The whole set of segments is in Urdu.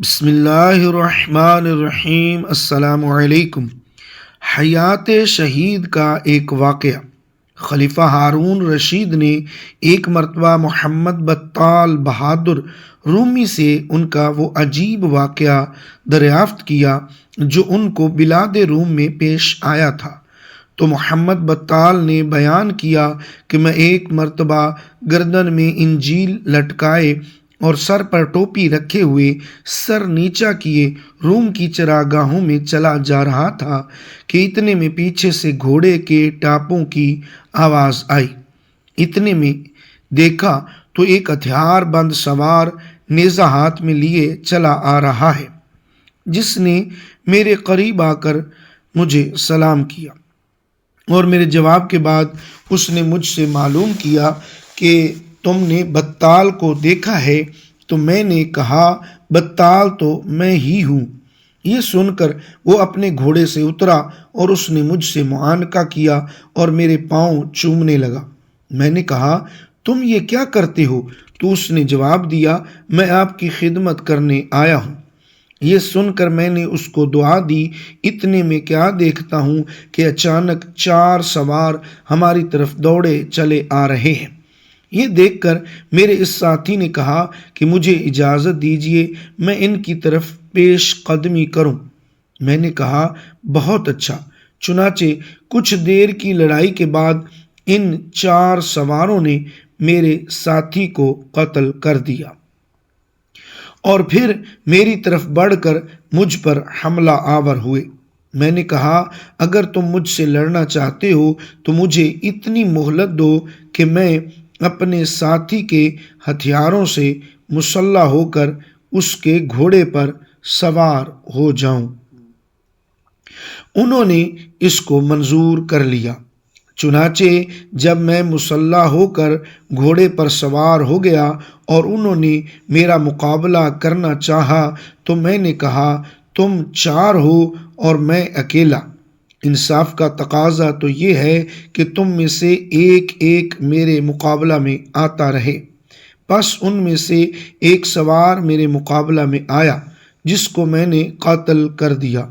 بسم اللہ الرحمن الرحیم۔ السلام علیکم۔ حیات شہید کا ایک واقعہ۔ خلیفہ ہارون رشید نے ایک مرتبہ محمد بطال بہادر رومی سے ان کا وہ عجیب واقعہ دریافت کیا جو ان کو بلاد روم میں پیش آیا تھا۔ تو محمد بطال نے بیان کیا کہ میں ایک مرتبہ گردن میں انجیل لٹکائے اور سر پر ٹوپی رکھے ہوئے سر نیچا کیے روم کی چراگاہوں میں چلا جا رہا تھا کہ اتنے میں پیچھے سے گھوڑے کے ٹاپوں کی آواز آئی۔ اتنے میں دیکھا تو ایک ہتھیار بند سوار نیزہ ہاتھ میں لیے چلا آ رہا ہے، جس نے میرے قریب آ کر مجھے سلام کیا۔ اور میرے جواب کے بعد اس نے مجھ سے معلوم کیا کہ تم نے بطال کو دیکھا ہے تو میں نے کہا، بطال تو میں ہی ہوں۔ یہ سن کر وہ اپنے گھوڑے سے اترا اور اس نے مجھ سے معانقہ کیا اور میرے پاؤں چومنے لگا۔ میں نے کہا، تم یہ کیا کرتے ہو؟ تو اس نے جواب دیا، میں آپ کی خدمت کرنے آیا ہوں۔ یہ سن کر میں نے اس کو دعا دی، اتنے میں کیا دیکھتا ہوں کہ اچانک چار سوار ہماری طرف دوڑے چلے آ رہے ہیں۔ یہ دیکھ کر میرے اس ساتھی نے کہا کہ مجھے اجازت دیجیے میں ان کی طرف پیش قدمی کروں۔ میں نے کہا، بہت اچھا۔ چنانچہ کچھ دیر کی لڑائی کے بعد ان چار سواروں نے میرے ساتھی کو قتل کر دیا۔ اور پھر میری طرف بڑھ کر مجھ پر حملہ آور ہوئے۔ میں نے کہا، اگر تم مجھ سے لڑنا چاہتے ہو تو مجھے اتنی مہلت دو کہ میں اپنے ساتھی کے ہتھیاروں سے مسلح ہو کر اس کے گھوڑے پر سوار ہو جاؤں۔ انہوں نے اس کو منظور کر لیا۔ چنانچہ جب میں مسلح ہو کر گھوڑے پر سوار ہو گیا اور انہوں نے میرا مقابلہ کرنا چاہا تو میں نے کہا، تم چار ہو اور میں اکیلا۔ انصاف کا تقاضا تو یہ ہے کہ تم میں سے ایک ایک میرے مقابلہ میں آتا رہے۔ بس ان میں سے ایک سوار میرے مقابلہ میں آیا، جس کو میں نے قاتل کر دیا۔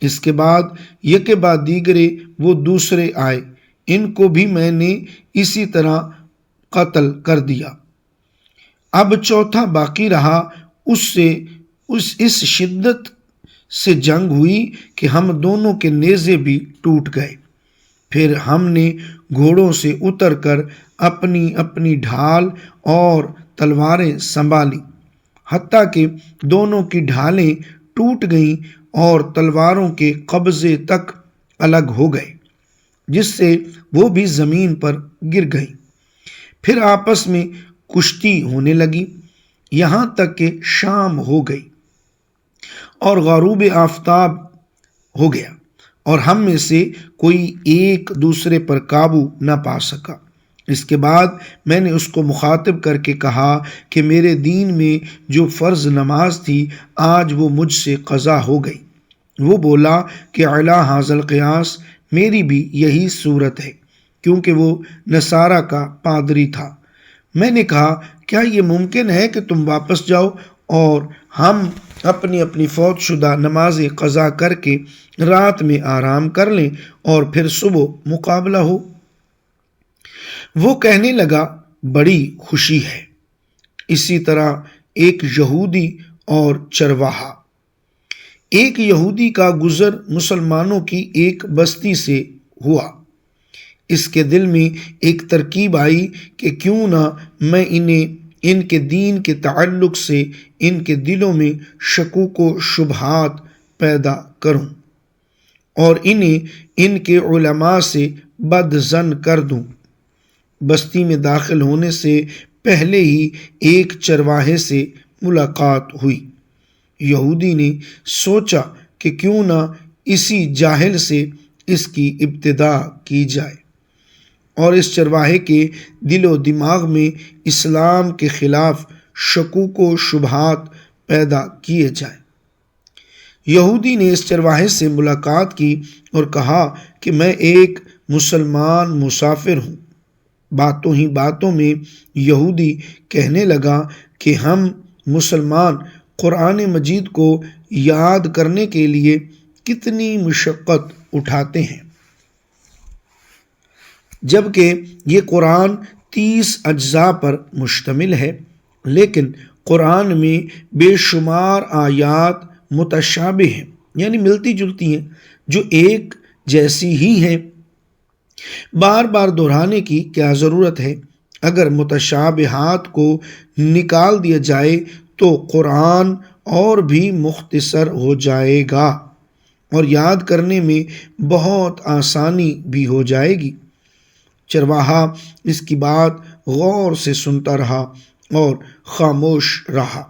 اس کے بعد یک بعد دیگرے وہ دوسرے آئے، ان کو بھی میں نے اسی طرح قتل کر دیا۔ اب چوتھا باقی رہا، اس سے، اس اس شدت سے جنگ ہوئی کہ ہم دونوں کے نیزے بھی ٹوٹ گئے۔ پھر ہم نے گھوڑوں سے اتر کر اپنی اپنی ڈھال اور تلواریں سنبھالی۔ حتیٰ کہ دونوں کی ڈھالیں ٹوٹ گئیں اور تلواروں کے قبضے تک الگ ہو گئے، جس سے وہ بھی زمین پر گر گئی پھر آپس میں کشتی ہونے لگی۔ یہاں تک کہ شام ہو گئی۔ اور غروب آفتاب ہو گیا اور ہم میں سے کوئی ایک دوسرے پر قابو نہ پا سکا۔ اس کے بعد میں نے اس کو مخاطب کر کے کہا کہ میرے دین میں جو فرض نماز تھی، آج وہ مجھ سے قضا ہو گئی۔ وہ بولا کہ اعلیٰ حاضل قیاس میری بھی یہی صورت ہے، کیونکہ وہ نصارہ کا پادری تھا۔ میں نے کہا، کیا یہ ممکن ہے کہ تم واپس جاؤ اور ہم اپنی اپنی فوت شدہ نماز قضا کر کے رات میں آرام کر لیں اور پھر صبح مقابلہ ہو۔ وہ کہنے لگا، بڑی خوشی ہے۔ اسی طرح ایک یہودی اور چرواہا۔ ایک یہودی کا گزر مسلمانوں کی ایک بستی سے ہوا۔ اس کے دل میں ایک ترکیب آئی کہ کیوں نہ میں انہیں ان کے دین کے تعلق سے ان کے دلوں میں شکوک و شبہات پیدا کروں اور انہیں ان کے علماء سے بد زن کر دوں۔ بستی میں داخل ہونے سے پہلے ہی ایک چرواہے سے ملاقات ہوئی۔ یہودی نے سوچا کہ کیوں نہ اسی جاہل سے اس کی ابتدا کی جائے۔ اور اس چرواہے کے دل و دماغ میں اسلام کے خلاف شکوک و شبہات پیدا کیے جائیں۔ یہودی نے اس چرواہے سے ملاقات کی اور کہا کہ میں ایک مسلمان مسافر ہوں۔ باتوں ہی باتوں میں یہودی کہنے لگا کہ ہم مسلمان قرآن مجید کو یاد کرنے کے لیے کتنی مشقت اٹھاتے ہیں۔ جبکہ یہ قرآن تیس اجزاء پر مشتمل ہے، لیکن قرآن میں بے شمار آیات متشابہ ہیں یعنی ملتی جلتی ہیں، جو ایک جیسی ہی ہیں۔ بار بار دہرانے کی کیا ضرورت ہے؟ اگر متشابہات کو نکال دیا جائے تو قرآن اور بھی مختصر ہو جائے گا، اور یاد کرنے میں بہت آسانی بھی ہو جائے گی۔ چرواہا، اس کی بات غور سے سنتا رہا اور خاموش رہا۔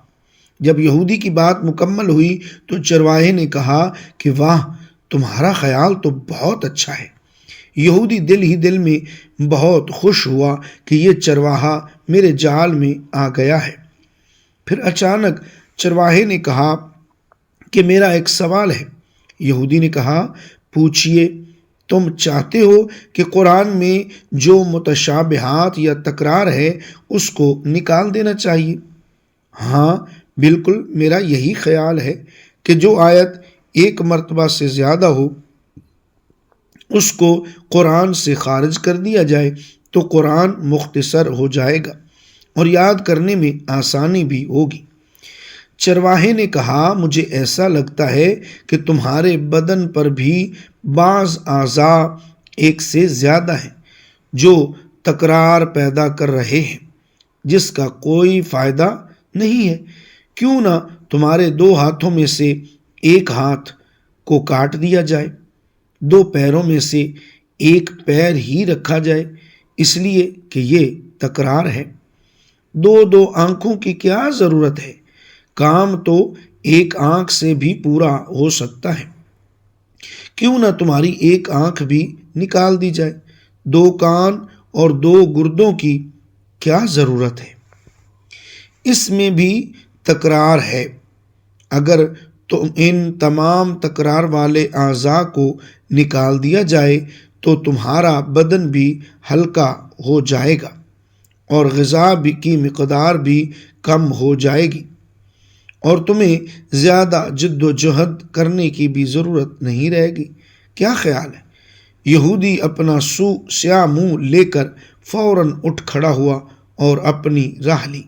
جب یہودی کی بات مکمل ہوئی تو چرواہے نے کہا کہ واہ، تمہارا خیال تو بہت اچھا ہے۔ یہودی دل ہی دل میں بہت خوش ہوا کہ یہ چرواہا میرے جال میں آ گیا ہے۔ پھر اچانک چرواہے نے کہا کہ میرا ایک سوال ہے۔ یہودی نے کہا، پوچھئے تم چاہتے ہو کہ قرآن میں جو متشابہات یا تکرار ہے اس کو نکال دینا چاہیے۔ ہاں بالکل میرا یہی خیال ہے کہ جو آیت ایک مرتبہ سے زیادہ ہو، اس کو قرآن سے خارج کر دیا جائے تو قرآن مختصر ہو جائے گا اور یاد کرنے میں آسانی بھی ہوگی۔ چرواہے نے کہا، مجھے ایسا لگتا ہے کہ تمہارے بدن پر بھی بعض اعضاء ایک سے زیادہ ہیں جو تکرار پیدا کر رہے ہیں، جس کا کوئی فائدہ نہیں ہے۔ کیوں نہ تمہارے دو ہاتھوں میں سے ایک ہاتھ کو کاٹ دیا جائے، دو پیروں میں سے ایک پیر ہی رکھا جائے، اس لیے کہ یہ تکرار ہے۔ دو دو آنکھوں کی کیا ضرورت ہے؟ کام تو ایک آنکھ سے بھی پورا ہو سکتا ہے۔ کیوں نہ تمہاری ایک آنکھ بھی نکال دی جائے۔ دو کان اور دو گردوں کی کیا ضرورت ہے؟ اس میں بھی تکرار ہے۔ اگر تو ان تمام تکرار والے اعضاء کو نکال دیا جائے تو تمہارا بدن بھی ہلکا ہو جائے گا اور غذا بھی کی مقدار بھی کم ہو جائے گی۔ اور تمہیں زیادہ جد و جہد کرنے کی بھی ضرورت نہیں رہے گی۔ کیا خیال ہے؟ یہودی اپنا سو سیاہ منہ لے کر فوراً اٹھ کھڑا ہوا اور اپنی راہ لی۔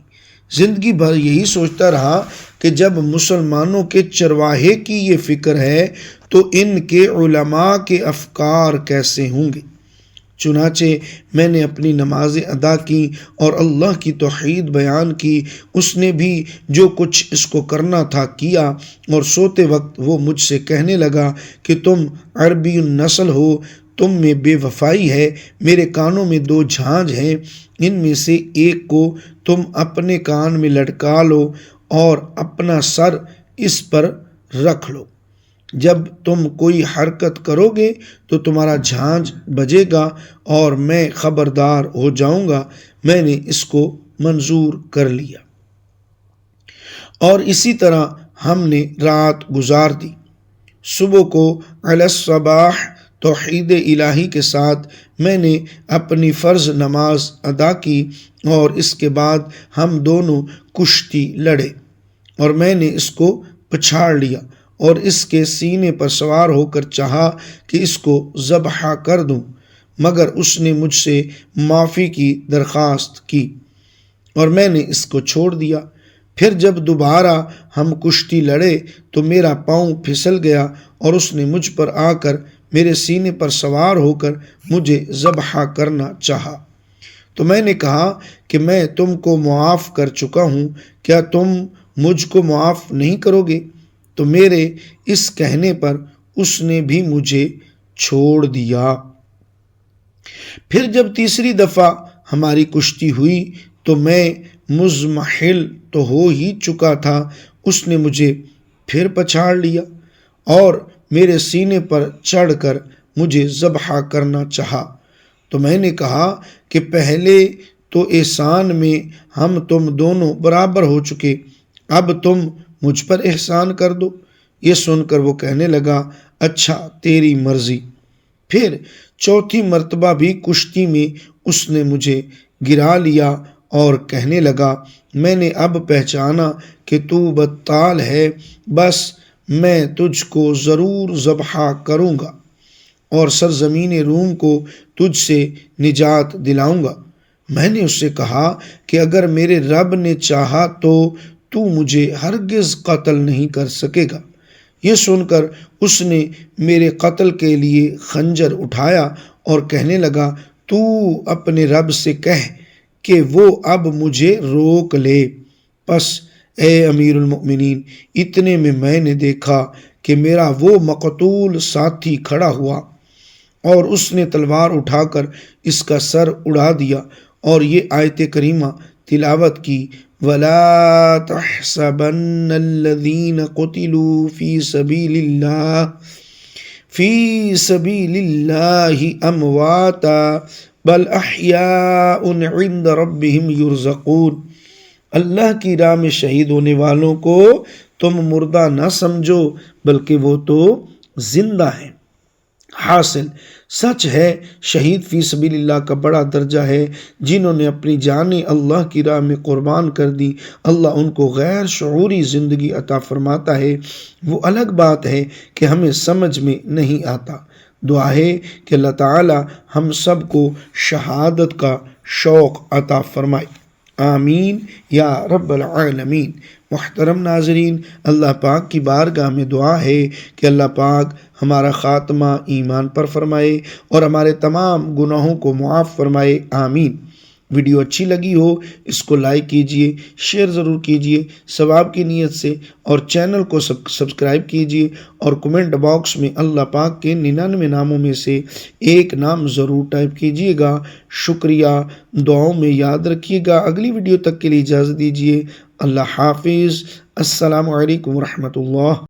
زندگی بھر یہی سوچتا رہا کہ جب مسلمانوں کے چرواہے کی یہ فکر ہے تو ان کے علماء کے افکار کیسے ہوں گے؟ چنانچہ میں نے اپنی نمازیں ادا کی اور اللہ کی توحید بیان کی، اس نے بھی جو کچھ اس کو کرنا تھا کیا۔ اور سوتے وقت وہ مجھ سے کہنے لگا کہ تم عربی النسل ہو، تم میں بے وفائی ہے، میرے کانوں میں دو جھانج ہیں، ان میں سے ایک کو تم اپنے کان میں لٹکا لو اور اپنا سر اس پر رکھ لو۔ جب تم کوئی حرکت کرو گے تو تمہارا جھانج بجے گا اور میں خبردار ہو جاؤں گا۔ میں نے اس کو منظور کر لیا۔ اور اسی طرح ہم نے رات گزار دی۔ صبح کو الصباح، توحید الہی کے ساتھ میں نے اپنی فرض نماز ادا کی اور اس کے بعد ہم دونوں کشتی لڑے اور میں نے اس کو پچھاڑ لیا۔ اور اس کے سینے پر سوار ہو کر چاہا کہ اس کو ذبح کر دوں، مگر اس نے مجھ سے معافی کی درخواست کی اور میں نے اس کو چھوڑ دیا۔ پھر جب دوبارہ ہم کشتی لڑے تو میرا پاؤں پھسل گیا اور اس نے مجھ پر آ کر میرے سینے پر سوار ہو کر مجھے ذبح کرنا چاہا۔ تو میں نے کہا کہ میں تم کو معاف کر چکا ہوں، کیا تم مجھ کو معاف نہیں کرو گے؟ تو میرے اس کہنے پر اس نے بھی مجھے چھوڑ دیا۔ پھر جب تیسری دفعہ ہماری کشتی ہوئی تو میں مزمحل تو ہو ہی چکا تھا، اس نے مجھے پھر پچھاڑ لیا اور میرے سینے پر چڑھ کر مجھے ذبح کرنا چاہا۔ تو میں نے کہا کہ پہلے تو احسان میں ہم تم دونوں برابر ہو چکے، اب تم مجھ پر احسان کر دو۔ یہ سن کر وہ کہنے لگا اچھا تیری مرضی۔ پھر چوتھی مرتبہ بھی کشتی میں اس نے مجھے گرا لیا اور کہنے لگا، میں نے اب پہچانا کہ تو بدتال ہے، بس میں تجھ کو ضرور ذبح کروں گا اور سرزمین روم کو تجھ سے نجات دلاؤں گا۔ میں نے اس سے کہا کہ اگر میرے رب نے چاہا تو تو مجھے ہرگز قتل نہیں کر سکے گا۔ یہ سن کر اس نے میرے قتل کے لیے خنجر اٹھایا اور کہنے لگا، تو اپنے رب سے کہہ کہ وہ اب مجھے روک لے۔ پس اے امیر المؤمنین، اتنے میں میں نے دیکھا کہ میرا وہ مقتول ساتھی کھڑا ہوا اور اس نے تلوار اٹھا کر اس کا سر اڑا دیا اور یہ آیت کریمہ تلاوت کی، ولا تحسبن الذين قتلوا في سبيل الله، في سبيل الله امواتا بل احیاء عند ربهم يرزقون۔ اللہ کی راہ میں شہید ہونے والوں کو تم مردہ نہ سمجھو، بلکہ وہ تو زندہ ہیں۔ حاصل۔ سچ ہے، شہید فی سبیل اللہ کا بڑا درجہ ہے۔ جنہوں نے اپنی جانیں اللہ کی راہ میں قربان کر دی، اللہ ان کو غیر شعوری زندگی عطا فرماتا ہے۔ وہ الگ بات ہے کہ ہمیں سمجھ میں نہیں آتا۔ دعا ہے کہ اللہ تعالی ہم سب کو شہادت کا شوق عطا فرمائے۔ آمین. یا رب العالمین. محترم ناظرین، اللہ پاک کی بارگاہ میں دعا ہے کہ اللہ پاک ہمارا خاتمہ ایمان پر فرمائے اور ہمارے تمام گناہوں کو معاف فرمائے. آمین. ویڈیو اچھی لگی ہو، اس کو لائک کیجیے، شیئر ضرور کیجیے، ثواب کی نیت سے اور چینل کو سبسکرائب کیجیے اور کمنٹ باکس میں اللہ پاک کے ننانوے ناموں میں سے ایک نام ضرور ٹائپ کیجیے گا۔ شکریہ۔ دعاؤں میں یاد رکھیے گا۔ اگلی ویڈیو تک کے لیے اجازت دیجیے۔ اللہ حافظ۔ السلام علیکم ورحمۃ اللہ۔